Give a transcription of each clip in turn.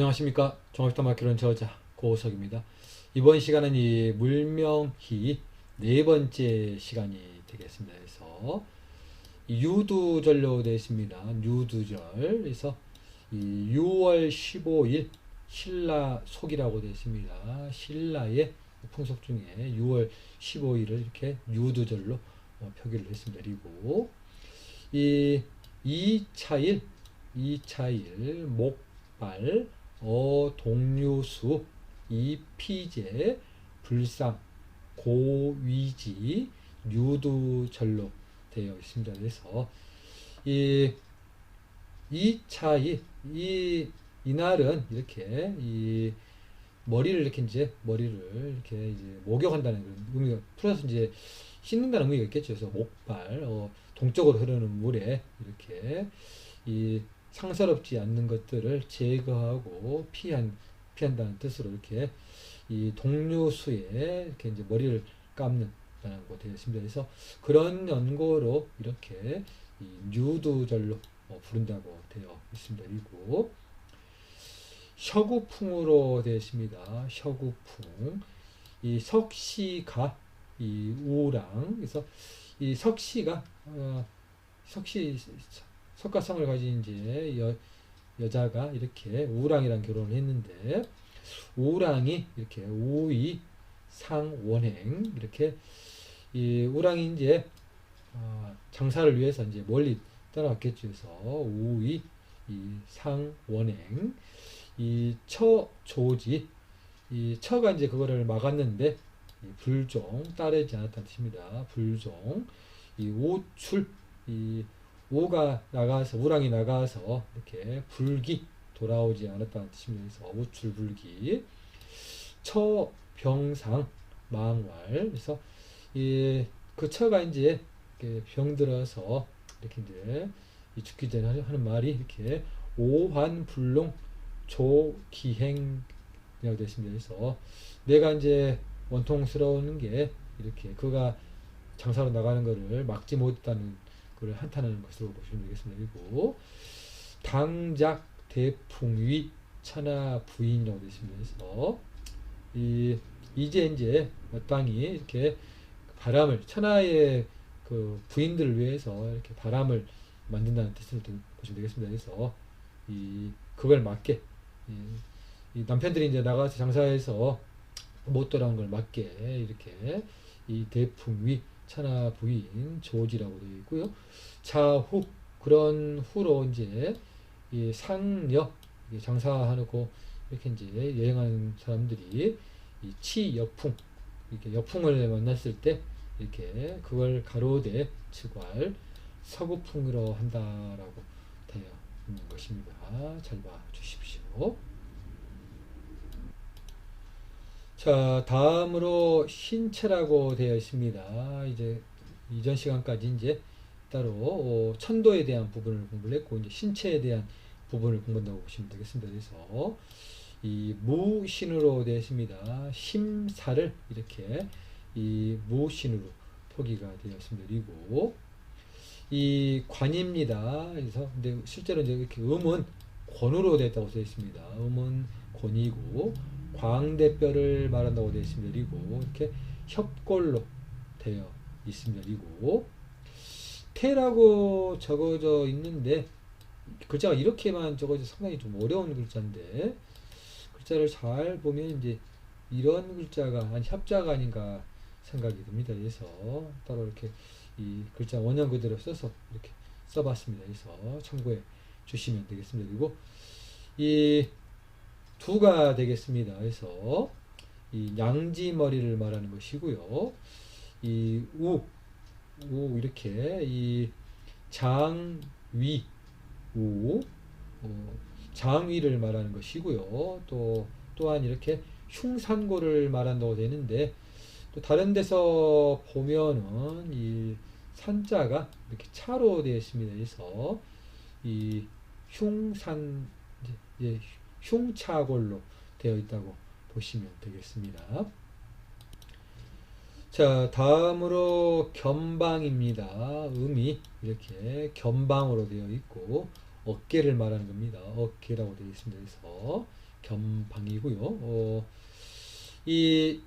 안녕하십니까 종합식당 마키론 저자 고석입니다. 이번 시간은 이 물명희 네 번째 시간이 되겠습니다. 그래서 이 유두절로 되어 있습니다. 유두절 그래서 이 6월 15일 신라 속이라고 되어 있습니다. 신라의 풍속 중에 6월 15일을 이렇게 유두절로 어, 표기를 했습니다. 그리고 이 2차일 2차일 목발 어 동류수 이피제 불상 고위지 유두절로 되어 있습니다. 그래서 이 2차일 이 이날은 이렇게 이 머리를 이렇게 이제 머리를 이렇게 이제 목욕한다는 그런 의미가 풀어서 이제 씻는다는 의미가 있겠죠. 그래서 목발 어, 동쪽으로 흐르는 물에 이렇게 이 상사롭지 않는 것들을 제거하고 피한 피한다는 뜻으로 이렇게 이 동류수에 이렇게 이제 머리를 되어 있습니다. 그래서 그런 연고로 이렇게 이 뉴두절로 어, 부른다고 되어 있습니다. 그리고 셔구풍으로 되어 있습니다. 셔구풍. 이 석시가 이 우랑 그래서 이 석시가 어, 석시 석가성을 가진 이제 여, 여자가 이렇게 우랑이랑 결혼을 했는데 우랑이 이렇게 우이 상원행 이렇게 이 우랑이 이제 어, 장사를 위해서 이제 멀리 떠나갔겠죠. 그래서 우이 이 상원행 이 처조지 이 처가 이제 그거를 막았는데 이 불종 따르지 않았다는 뜻입니다. 불종 이 오출 이 오가 나가서 우랑이 나가서 이렇게 불기 돌아오지 않았다는 뜻입니다. 그래서 우출 불기 처병상 망활 그래서 이 그 처가 이제 병들어서 이렇게 이제 이 죽기 전에 하는 말이 이렇게 오환불능 조기행이라고 되어 있습니다. 그래서 내가 이제 원통스러운 게 이렇게 그가 장사로 나가는 것을 막지 못했다는 그걸 한탄하는 것으로 보시면 되겠습니다. 그리고 당작 대풍위 천하 부인이라고. 그래서 이 이제 이제 마땅히 이렇게 바람을 천하의 그 부인들을 위해서 이렇게 바람을 만든다는 뜻으로 보시면 되겠습니다. 그래서 이 그걸 막게 이, 이 남편들이 이제 나가서 장사해서 못 돌아온 걸 막게 이렇게 이 대풍위 천하 부인 조지라고 되어 있고요. 자후 그런 후로 이제 이 상여 장사하고 이렇게 이제 여행하는 사람들이 이 치여풍 이렇게 여풍을 만났을 때 이렇게 그걸 가로대 즉왈 서구풍으로 한다라고 되어 있는 것입니다. 잘 봐 주십시오. 자, 다음으로 신체라고 되어 있습니다. 이제 이전 시간까지 이제 따로 어, 천도에 대한 부분을 공부를 했고 이제 신체에 대한 부분을 공부한다고 보시면 되겠습니다. 그래서 이 무신으로 되어 있습니다. 심사를 이렇게 이 무신으로 표기가 되어 있습니다. 그리고 이 관입니다. 그래서 근데 실제로 이제 이렇게 음은 권으로 되었다고 되어 있습니다. 음은 권이고 광대뼈를 말한다고. 그리고 이렇게 협골로 되어. 그리고 태라고 적어져 있는데 글자가 이렇게만 적어져 상당히 좀 어려운 글자인데 글자를 잘 보면 이제 이런 글자가 한 협자가 아닌가 생각이 듭니다. 그래서 따로 이렇게 이 글자 원형 그대로 써서 이렇게 써봤습니다. 그래서 참고해 주시면 되겠습니다. 그리고 이 두가 되겠습니다. 그래서 이 양지 머리를 말하는 것이고요. 이 우, 우 이렇게 이 장위 우 어, 장위를 말하는 것이고요. 또 또한 이렇게 흉산고를 말한다고 되는데 또 다른 데서 보면은 이 산자가 이렇게 차로 되어 있습니다. 그래서 이 흉산 이제 흉차골로 되어 있다고 보시면 되겠습니다. 자, 다음으로 견방입니다. 음이 이렇게 견방으로 되어 있고 어깨를 말하는 겁니다. 어깨라고 되어 있습니다. 그래서 겸방이고요. 어, 이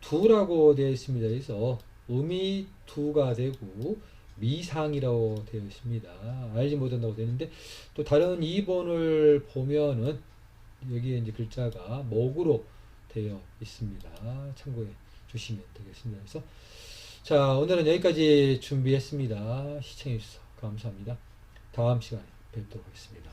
두라고 되어 있습니다. 그래서 음이 두가 되고 미상이라고 되어 있습니다. 알지 못한다고 되는데 또 다른 2번을 보면은 여기에 이제 글자가 목으로 되어 있습니다. 참고해 주시면 되겠습니다. 그래서 자 오늘은 여기까지 준비했습니다. 시청해 주셔서 감사합니다. 다음 시간에 뵙도록 하겠습니다.